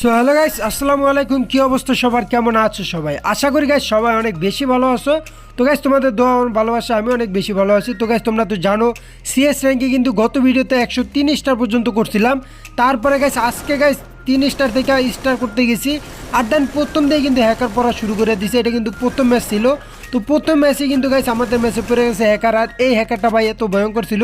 So hello guys আসসালামু আলাইকুম। কী অবস্থা সবার? কেমন আছো সবাই? আশা করি গাইস সবাই অনেক বেশি ভালো আছো। তো গাইস তোমাদের দোয়া ভালোবাসা, আমি অনেক বেশি ভালো আছি। তো গাইস তোমরা তো জানো সিএস র্যাঙ্কে কিন্তু গত ভিডিওতে একশো তিন স্টার পর্যন্ত করছিলাম। তারপরে গাইস আজকে গাইস তিন স্টার থেকে স্টার করতে গেছি। আর দেন প্রথম দিয়ে কিন্তু হ্যাকার পড়া শুরু করে দিছে। এটা কিন্তু প্রথম ম্যাচ ছিল। তো প্রথম ম্যাচে কিন্তু গাইস আমাদের ম্যাচে পড়ে গেছে হ্যাকার আর এই হ্যাকারটা ভাই এত ভয়ঙ্কর ছিল।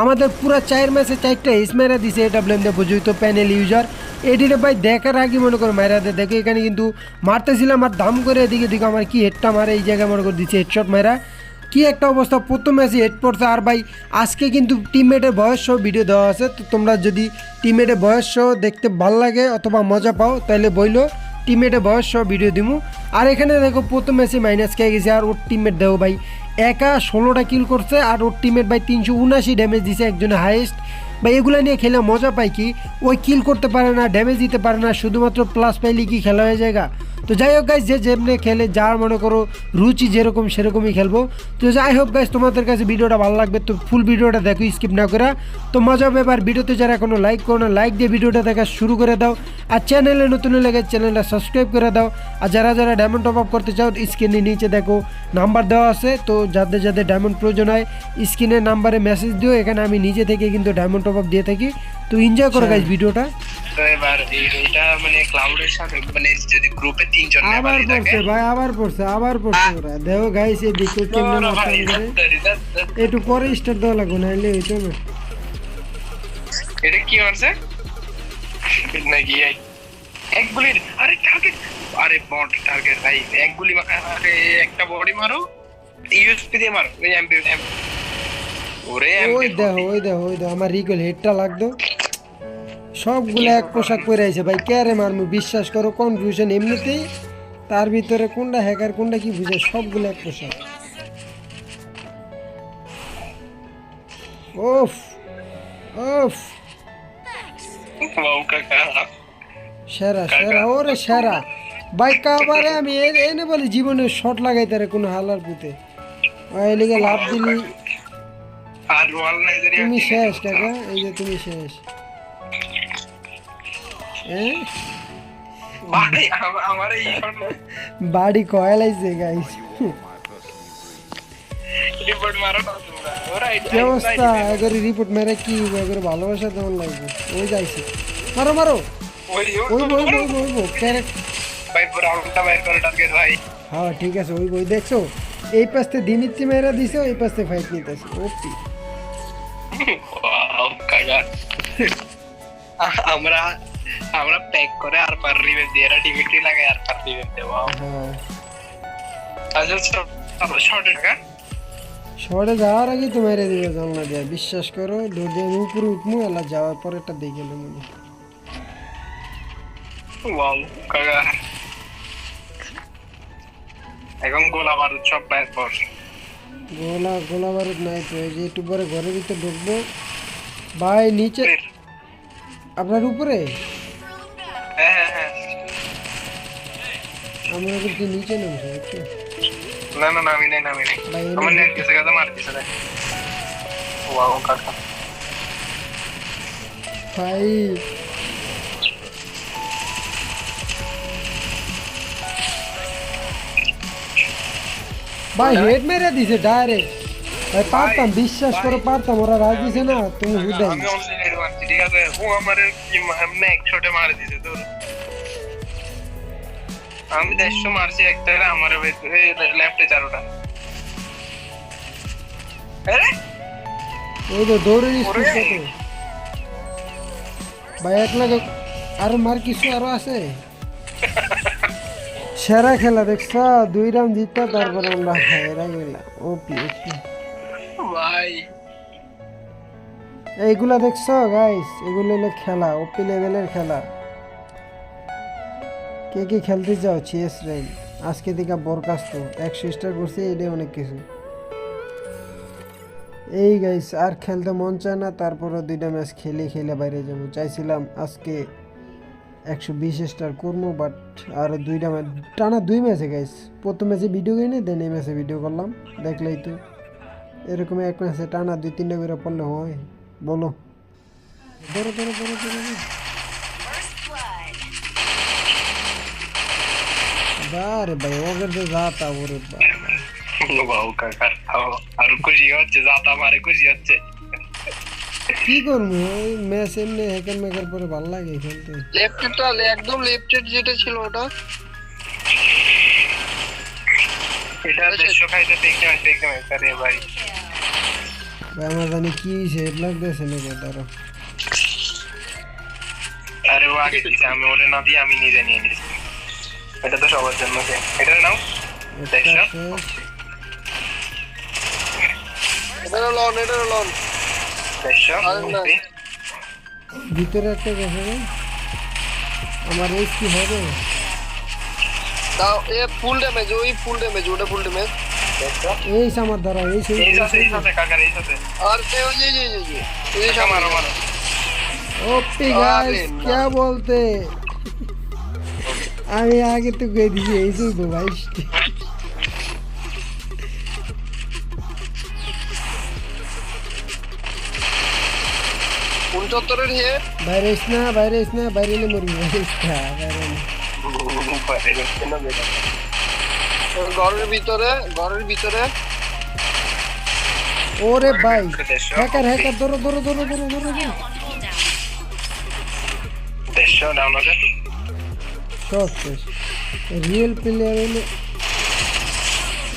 আমাদের পুরো চার ম্যাচে চারটা এস মেরা দিছে এটা ব্লেম দিয়ে বুঝুই তো প্যানেল ইউজার এটিরে ভাই দেখার আগে মনে করো মায়েরা দে, দেখো এখানে কিন্তু মারতেছিলাম আর দাম করে এদিকে দিকে আমার কি হেডটা মারে এই জায়গায় মনে করে দিচ্ছে হেডশট মারা কি একটা অবস্থা, প্রথম ম্যাচে হেড পড়ছে আর ভাই আজকে কিন্তু টিমমেটের বয়স সহ ভিডিও দেওয়া আছে। তো তোমরা যদি টিমমেটের বয়স সহ দেখতে ভালো লাগে অথবা মজা পাও তাহলে বইলো। টিমমেটের বয়স সব ভিডিও দিমু। আর এখানে দেখো, প্রথম ম্যাচে মাইনাস খেয়ে গেছে আর ওর টিমমেট দেখো ভাই, একা ষোলোটা কিল করছে আর ওর টিমমেট ভাই তিনশো উনাশি ড্যামেজ দিছে একজনের হাইয়েস্ট বা এগুলো নিয়ে খেলে মজা পাই কি? ওই কিল করতে পারে না ড্যামেজ দিতে পারে না, শুধুমাত্র প্লাস পাইলে কি খেলা হয়ে যায়? তো যাই হোক গাইজ যে যেমনি খেলে, যার মনে করো রুচি যেরকম সেরকমই খেলব। তো যাই হোক গাইজ তোমাদের কাছে ভিডিওটা ভালো লাগবে তো ফুল ভিডিওটা দেখো স্কিপ না করে। তো মজা হবে এবার ভিডিওতে যারা এখনও লাইক করো না লাইক দিয়ে ভিডিওটা দেখা শুরু করে দাও। আর চ্যানেলে নতুন লাগে চ্যানেলটা সাবস্ক্রাইব করে দাও। আর যারা যারা ডায়মন্ড টপ আপ করতে চাও স্ক্রিনের নিচে দেখো নাম্বার দেওয়া আছে। তো যাদের যাদের ডায়মন্ড প্রয়োজন হয় স্ক্রিনের নাম্বারে মেসেজ দিও। এখানে আমি নিজে থেকে কিন্তু ডায়মন্ড টপ আপ দিয়ে থাকি। তো এনজয় করো গাইজ ভিডিওটা তো এবার এই- এটা মানে ক্লাউডের সাথে মানে যদি গ্রুপে তিনজন আবার পড়ছে ভাই আবার পড়ছে আবার পড়ছে ওরা। দেখো গাইস এই দিকে কেমন। একটু পরে স্টার্ট দেওয়া লাগবে না এলে হইতো না এটা কি মারছে নাকি এক গুলির আরে টার্গেট আরে বট টার্গেট ভাই এক গুলি আরে একটা বডি মারো ইউএসপি দিয়ে মারো ওই এমপি ওরে ওই দেখো ওই দেখো ওই দেখো আমার রিকল হেডটা লাগতো। সবগুলো এক পোশাক পরে আছে। ভাই কে রে মারমু বিশ্বাস করো কনফিউশন এমনিতেই। তার ভিতরে কোনটা হ্যাকার কোনটা কি বুঝে? সবগুলো এক পোশাক। ওফ ওফ সেরা সেরা ওরে সেরা। বাইক কাবারে আমি এনে বলি জীবনে শট লাগাই তারে কোনো হালার পুঁতে। ওই লাভ দিলি। তুমি শেষ কাকা এই যে তুমি শেষ। হ্যাঁ ভাই আম- আমার এই বাড়ি কয়লাইছে গাইস রিপোর্ট মারো না তোমরা ওরা কি অবস্থা এগরে রিপোর্ট মেরে কি এগরে ভালোবাসা তেমন লাগবে ওই যাইছে মারো মারো ওই ওই বই বই বই বই ক্যারেক্ট ভাই পুরো আউটটা বাইর করে টার্গেট ভাই হ্যাঁ ঠিক আছে ওই বই দেখছ এই পাশে দিনিচ্ছি মেয়েরা দিছে ওই পাশে ফাইট নিতেছে ওপি ওয়াও কাকা আ- আমরা যাওয়ার আগে তো মেরে দিবে জানলা দিয়ে বিশ্বাস করো দৌড় দিয়ে আমি উপরে উঠমু এলা যাওয়ার পর একটা দেখে কাকা এখন গোলা বারুদ সব বাইর পর গোলা গোলা বারুদ নাই তো এই যে একটু পরে ঘরের ভিতরে ঢুকবো ভাই নিচে আপনার উপরে আমরা কিন্তু নিচে নামছি একটু না না নামি নাই নামি নাই ভাই আমার এনে নেট গেছে কথা মার দিছে রে ওয়াও কাকা ভাই ভাই হেড মেরে দিছে ডাইরেক্ট ভাই পারতাম বিশ্বাস করে পারতাম ওরা রাজ দিছে না তুমি হুদাই আমি অনলি নেট মারছি ঠিক আছে ও আমার কি এমনি এক শটে মারে দিছে তোর আমি দেড়শো মারছি একটা আমার লেফটে চারোটা আরে! তো দৌড়ের স্পিড কত? ভাই এক লাগে আরও মার কিছু আরও আছে? সেরা খেলা দেখছ? দুই রাউন্ড জিততা তারপরে আমরা হেরা গেলাম। ওপি ওপি ভাই। এইগুলা দেখছ গাইস এগুলো হলো খেলা ওপি লেভেলের খেলা। কে কে খেলতে চাও? চিএস র্যাঙ্ক আজকে থেকে বরখাস্ত একশো স্টার করছে, এটাই অনেক কিছু। এই গাইস আর খেলতে মন চায় না তারপরে দুইটা ম্যাচ খেলে খেলে বাইরে যাব। চাইছিলাম আজকে একশো বিশ স্টার করব বাট আর দুইটা ম্যাচ টানা দুই ম্যাচে গাইস প্রথম ম্যাচে ভিডিও কিনে দেন এই ম্যাচে ভিডিও করলাম। দেখলেই তো। এরকম এক ম্যাচে টানা দুই তিনটা করে পড়লে হয়। বলো। ধরো ধরো ধরো ধরো। আরে ভাই ওকে তো যাতা ওরে বাবা বাবু কাকা আর খুশি হচ্ছে যাতা মারে খুশি হচ্ছে কি করব ওই ম্যাচ এমনি হ্যাকার ম্যাকার পরে ভালো লাগে খেলতে লেফটেরটা একদম লেফটের যেটা ছিল ওটা। এটা দেড়শো খাইতে দেখতে হয় দেখতে হয় আরে ভাই। ভাই আমার জানি কি হয়েছে ব্লক দিয়েছে নাকি ধরো আরে ও আগে দিছে আমি ওরে না দিয়ে আমি নিজে নিয়ে নিয়েছি এটা তো সবার জন্য যে এটা নাও একটা দেখছো? শেষ এটা লন এটা লন দেড়শো আরে না। ভিতরে একটা গেছে রে আমার এইচ কি হবে দাও এ ফুল ড্যামেজ ওই ফুল ড্যামেজ ওটা ফুল ড্যামেজ দেখছো এই আমার দ্বারা এই সেই এই সাথে এই সাথে কাকার এই সাথে আর সে ওই যে যে যে যে এই কাকা মারো মারো ओपी गाइस अरे क्या बोलते আমি আগে তো কই দিছি এই সেই তো ভাই। উনসত্তরের বাইরে না বাইরে না বাইরে এলে মরবি বাইরে না বাইরে এলে। পরে হচ্ছে না বেটা। ঘরের ভিতরে ঘরের ভিতরে? ওরে ভাই হ্যাকার হ্যাকার ধরো ধরো ধরো ধরো ধরো দেড়শো আছে সব শেষ রিয়েল প্লেয়ার হলে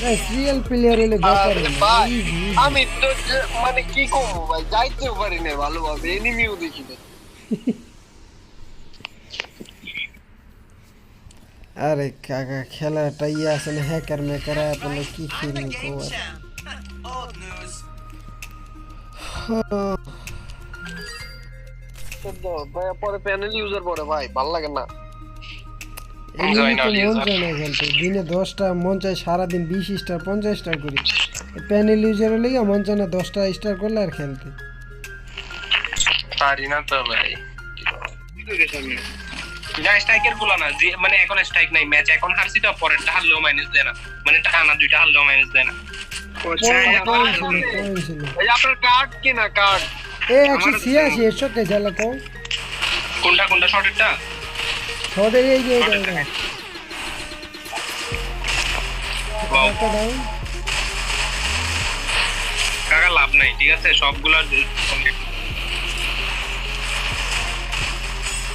গাইস রিয়েল প্লেয়ার হলে ব্যাপার আরে ভাই আমি তো যে- মানে কি করব ভাই যাইতেও পারি না ভালোভাবে এনিমিও দেখি না আরে কাকা খেলাটা ইয়ে আছে না হ্যাকার ম্যাকার আপনি কি খেলনি কো আর তো ভাই পরে প্যানেল ইউজার পরে ভাই ভালো লাগে না দিনে দশটা মন চায় সারাদিন বিশ স্টার পঞ্চাশ স্টার করি। প্যানেল ইউজার হলে গিয়ে মন চায় না দশটা স্টার করলে আর খেলতে। পারি না তো ভাই। না স্ট্রাইকেরগুলো না। যে মানে এখন স্ট্রাইক নাই ম্যাচ এখন হারছি তো পরেরটা হারলেও মাইনাস দেয় না। মানে টানা দুইটা হারলেও মাইনাস দেয় না। যে আপনার কার্ড কিনা কার্ড এ একশো ছিয়াশি একশো কে চালা কোনটা কোনটা শর্টেরটা ছদের এই যে এটা, কাকা লাভ নাই ঠিক আছে? সবগুলা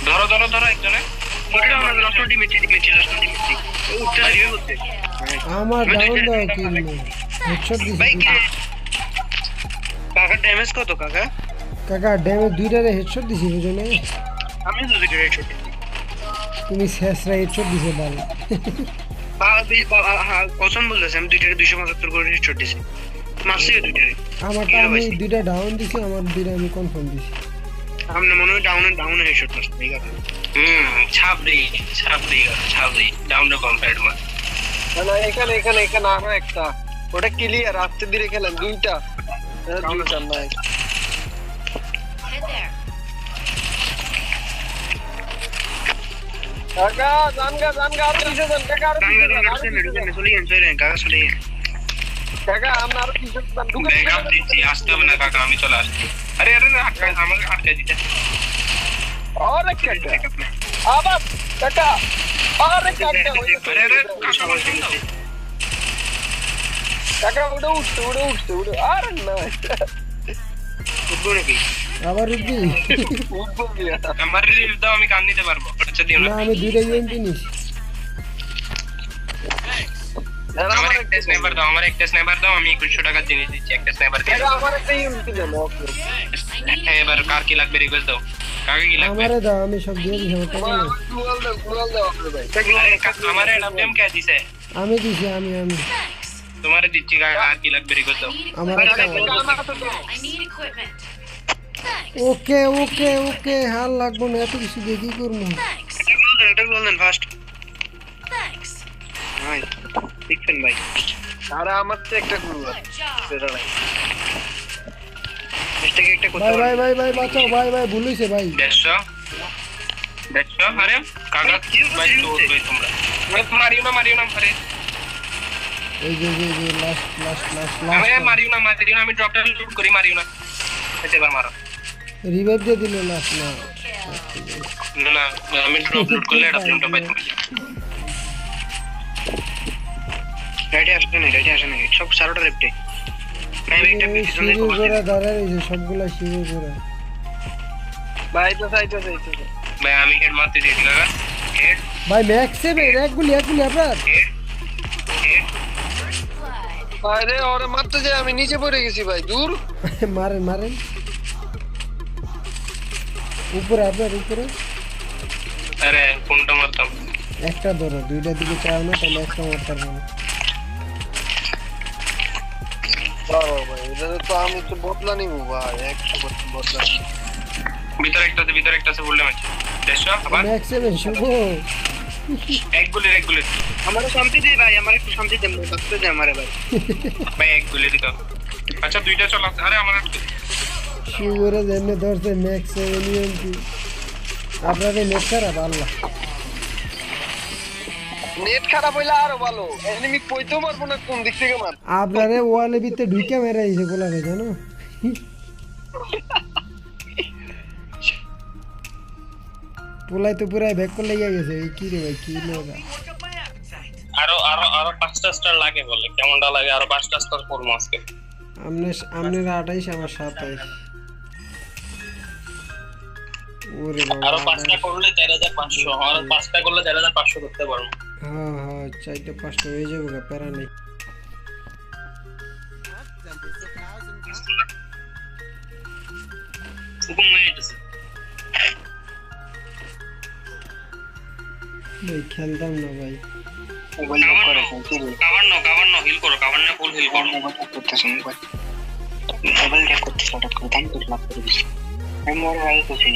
ধরো ধরো ধরো একজনে। আমার ডাউন দাও কিল হেডশট দিছি। দুইটা। কাকা ড্যামেজ কত কাকা? কাকা ড্যামেজ দুইটারে হেডশট দিছি বুঝলে? আমি দুটো রেট তুমি শেষরা হেডশট দিছে ভালো কসম বলতেছে আমি দুইটারে দুইশো পঁচাত্তর করে দিছি। মারছি দুইটারে। আমারটা আমি দুইটা ডাউন দিছি আমার দুইটা আমি কনফার্ম দিছি। আপনি মনে হয় ডাউনে ডাউনে হেডশট মারছেন ঠিক আছে হুম মার না এখানে এখানে এখানে আরও একটা। ওটা ক্লিয়ার আস্তে ধীরে খেলেন দুইটা। দুইটা নাই। কাকা জানগা জানগা আরও পিছে যান কাকা আরও পিছে যান আরও পিছে যান। চলে গেন কাকা চলে কাকা আমরা আরও পিছে যান ঢুকে ব্যাকআপ দিচ্ছি আসতে হবে না কাকা আমি চলে আসছি। আরে আরে আটকা আমাকে আটকা দিতে। আরে কাকা। আবার কাকা। আরে কাকা আরে আরে কাকা বলছেন তো কাকা উঠে উঠছে উঠে উঠছে উঠে। আরে না আবার রুবি আমার রিলিভ দাও আমি কান নিতে পারব। আচ্ছা দিও না না আমি দুইটা ইউএমপি নিছি এরা আমার আমার একটা স্নাইপার দাও আমার একটা স্নাইপার দাও আমি একুশশো টাকার জিনিস দিচ্ছি একটা স্নাইপার দিয়ে এরা আমার একটা ইউনিট দেন ওকে হ্যাঁ, এবার কার কি লাগবে রিকোয়েস্ট দাও কাকে কি লাগবে আমারে দাও আমি সব দিয়ে দিছি আমার টাকা আমার নেই। গ্লোয়াল দাও গ্লোয়াল দাও আপনার ভাই আরে কা- আমার এডাব্লিউএম কে দিছে আমি দিছি আমি আমি তোমারে দিচ্ছি কাকা আর কি লাগবে রিকোয়েস্ট দাও আমার আরে একটা কাকা আমার হাতে দাও I need equipment. Thanks. ওকে ওকে ওকে হাল লাগবো না এত কিছু দিয়ে কি করব Thanks. এটা বলতেন এটা বলতেন ফার্স্ট Thanks. ভাই দেখছেন ভাই আরে আমার তো একটা গ্লোয়াল Good job. সেটা নাই মিস্টেক একটা করতে ভাই ভাই ভাই ভাই বাঁচাও ভাই ভাই ভুল হয়েছে ভাই দেড়শো দেড়শো আরে কাকা ভাই দৌড় ভাই তোমরা ভাই, মারিও না মারিও না আরে এই যে যে যে লাস্ট লাস্ট লাস্ট আরে লাস্ট মারিও না মারিও না আমি ড্রপটা লুট করি মারিও না আচ্ছা, এবার মারো রিভাইভ দিয়ে দিল লাস্ট না না না আমি ড্রপ করলে এটা প্রিন্ট পাইতাম। রাইটে আসে না রাইটে আসে না সব চারোটা লেফটে ভাই পিছনে শিবির কভার ঘোরা সবগুলা শিবির ঘোরা ভাই তো সাইটো সাইটো ভাই আমি হেড মারতে দিয়েছি লাগা হেড ভাই ম্যাক্স এক গুলি এক গুলি আপনার? হেড হেড আরে ওরে মারতে যাই আমি নিচে পড়ে গেছি ভাই দূর। মারেন মারেন। উপরে আপনার উপরে আরে কোনটা মারতাম? একটা ধরো দুইটা দিকে চাও না তাহলে একটা মারতে পারব না বাবা ভাই এটা তো আমি তো বদলা নিব ভাই একশো পার্সেন্ট বদলা। ভিতরে একটা আছে ভিতরে একটা আছে বললে মারছি। দেড়শো আবার? শুভ এক গুলির এক গুলির। আমার শান্তি দিই ভাই আমার একটু শান্তি দেন আমারে ভাই। ভাই এক গুলি দিত আচ্ছা দুইটা চল আরে আমার ধরছে ম্যাক্স সেভেন ইএমপি আপনাদের নেট খারাপ আল্লাহ। নেট খারাপ হইলে আরও ভালো। এনিমি কইতেও পারব না কোন দিক থেকে মার আপনারে ওয়ালে ভিতরে ঢুকে মেরে আইছে জানো? পোলাই তো পুরাই ব্যাক করে লেগে গেছে কি রে ভাই কি লোকা আরও আরও আরও পাঁচটা স্টার লাগে বলে। কেমনটা লাগে? আরও পাঁচটা স্টার করব আজকে। আমনে আমনের আঠাইশ আমার সাতাইশ। ওরে আরও পাঁচটা করলে চার হাজার পাঁচশো আরও পাঁচটা করলে চার হাজার পাঁচশো করতে পারব। হ্যাঁ হ্যাঁ চারটে পাঁচটা যাবে গা প্যারা নেই হুকুম গেছে। ভাই খেলতাম না ভাই। কাবার নো কাবার নো হিল করো কাবার না ফুল হিল করো। মোবাইল রেক করতে হঠাৎ করে। দাম করে লাভ করে দিছি আমি ভাই করছি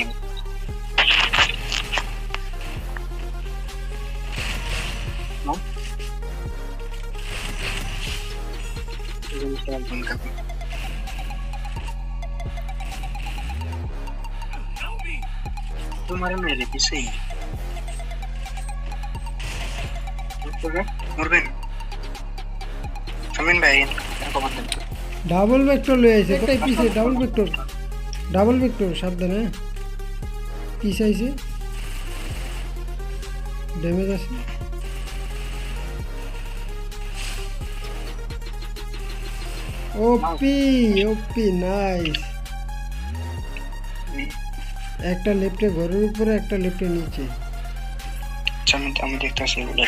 तुम्हारे मेरे पीछे ही মরবেন সামিন ভাই এরকম বলতেন ডাবল ভেক্টর লয়ে আইছে কোথায় পিছে ডাবল ভেক্টর ডাবল ভেক্টর সাবধানে পিছে আইছে ড্যামেজ আছে ওপি ওপি নাইস একটা লেফটে ঘরের উপরে একটা লেফটে নিচে। আচ্ছা আমি আমি দেখতে আসি এগুলো।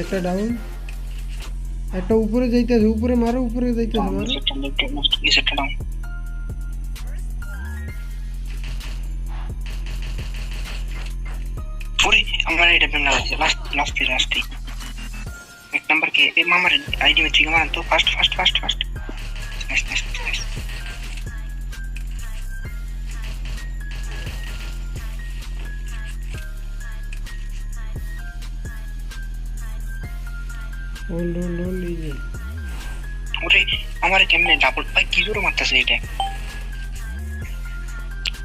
একটা ডাউন একটা উপরে যাইতেছে উপরে মারো উপরে যাইতেছে মারো। সেটা ডাউন ওরে আমার এটা পেন লাগাইছে লাস্ট লাস্টে লাস্টে মারান তো? Fast fast fast fast nice nice nice hold hold hold এই যে ওরে আমার কেমনে ডাবল ভাই কি জোরে মারতেছে এটা?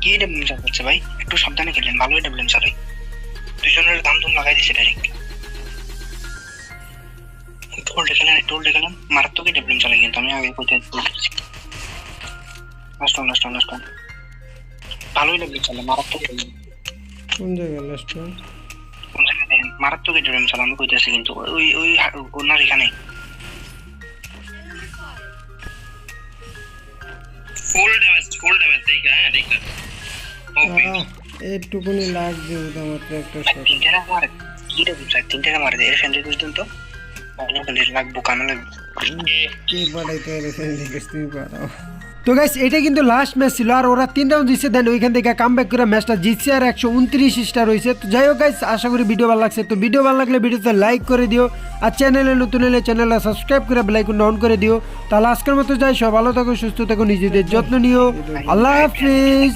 কি ডাবলিং চালাচ্ছে ভাই একটু সাবধানে খেলেন ভালোই ডাবলিং চালাই দুজনের দাম দুম লাগাই দিছে ডাইরেক্ট টোল্ডে খেলেন টোল্ডে খেলেন মারাত্মকই ডাবলিং চালাই কিন্তু আমি আগে কোথায় বলতেছি লাস্ট লাস্ট লাস্ট ভালোই ডাবলিং চালাই মারাত্মক কোন জায়গায় লাস্ট কোন জায়গায় দেখেন মারাত্মকই ডাবলিং চালাই আমি কইতেছি কিন্তু ওই ওই ওনার এখানে। ফুল ড্যামেজ ফুল ড্যামেজ দেখা হ্যাঁ দেখা। এইটুকুনি লাগবে ওটা একটা শট তিনটা মারে কি রে বুঝা তিনটা মারে এর ফ্যান্ডে দিন তো। তো গাইস এটা কিন্তু লাস্ট ম্যাচ ছিল আর ওরা তিন রাউন্ড দিচ্ছে দেন ওইখান থেকে কাম ব্যাক করে ম্যাচটা জিতছে আর একশো উনত্রিশ স্টার হয়েছে তো যাই হোক গাইস আশা করি ভিডিও ভালো লাগছে। তো ভিডিও ভালো লাগলে ভিডিওতে লাইক করে দিও আর চ্যানেলে নতুন এলে চ্যানেলটা সাবস্ক্রাইব করে বেলাইকন অন করে দিও। তাহলে আজকের মতো যাই সব ভালো থাকো সুস্থ থাকো নিজেদের যত্ন নিও। আল্লাহ হাফিজ।